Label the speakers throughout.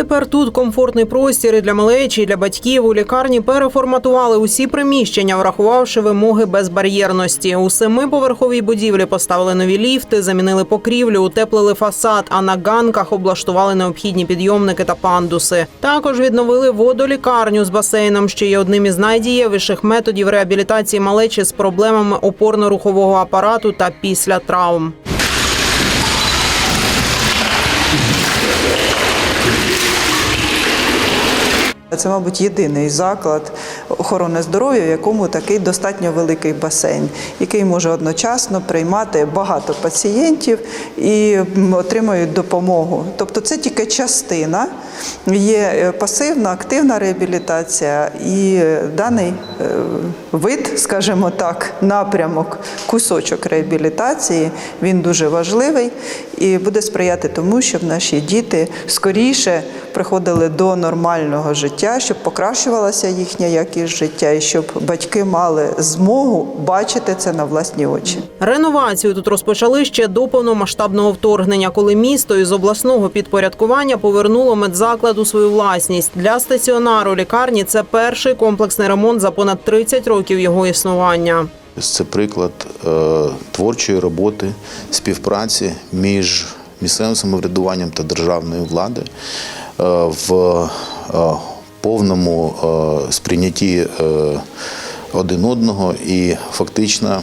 Speaker 1: Тепер тут комфортний простір і для малечі, і для батьків. У лікарні переформатували усі приміщення, врахувавши вимоги безбар'єрності. У семиповерховій будівлі поставили нові ліфти, замінили покрівлю, утеплили фасад, а на ганках облаштували необхідні підйомники та пандуси. Також відновили водолікарню з басейном, що є одним із найдієвіших методів реабілітації малечі з проблемами опорно-рухового апарату та після травм.
Speaker 2: Це, мабуть, єдиний заклад охорони здоров'я, в якому такий достатньо великий басейн, який може одночасно приймати багато пацієнтів і отримують допомогу. Тобто це тільки частина, є е, пасивна, активна реабілітація, і е, даний е, вид, скажімо так, напрямок, кусочок реабілітації, він дуже важливий і буде сприяти тому, щоб наші діти скоріше приходили до нормального життя, щоб покращувалася їхня якість життя, і щоб батьки мали змогу бачити це на власні очі.
Speaker 1: Реновацію тут розпочали ще до повномасштабного вторгнення, коли місто із обласного підпорядкування повернуло медзаклад у свою власність. Для стаціонару лікарні це перший комплексний ремонт за понад 30 років його існування.
Speaker 3: Це приклад е, творчої роботи, співпраці між місцевим самоврядуванням та державною владою е, в е, повному сприйнятті один одного. І фактично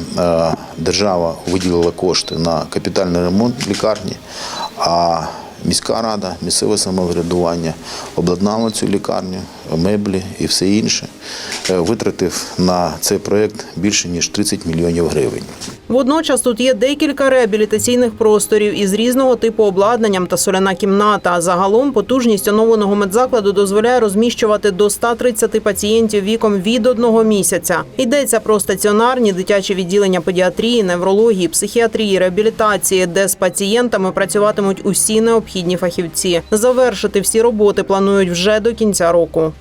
Speaker 3: держава виділила кошти на капітальний ремонт лікарні, а міська рада, місцеве самоврядування обладнало цю лікарню, меблі і все інше, е, витратив на цей проєкт більше ніж 30 мільйонів гривень.
Speaker 1: Водночас тут є декілька реабілітаційних просторів із різного типу обладнанням та соляна кімната. Загалом потужність оновленого медзакладу дозволяє розміщувати до 130 пацієнтів віком від одного місяця. Йдеться про стаціонарні дитячі відділення педіатрії, неврології, психіатрії, реабілітації, де з пацієнтами працюватимуть усі необхідні фахівці. Завершити всі роботи планують вже до кінця року.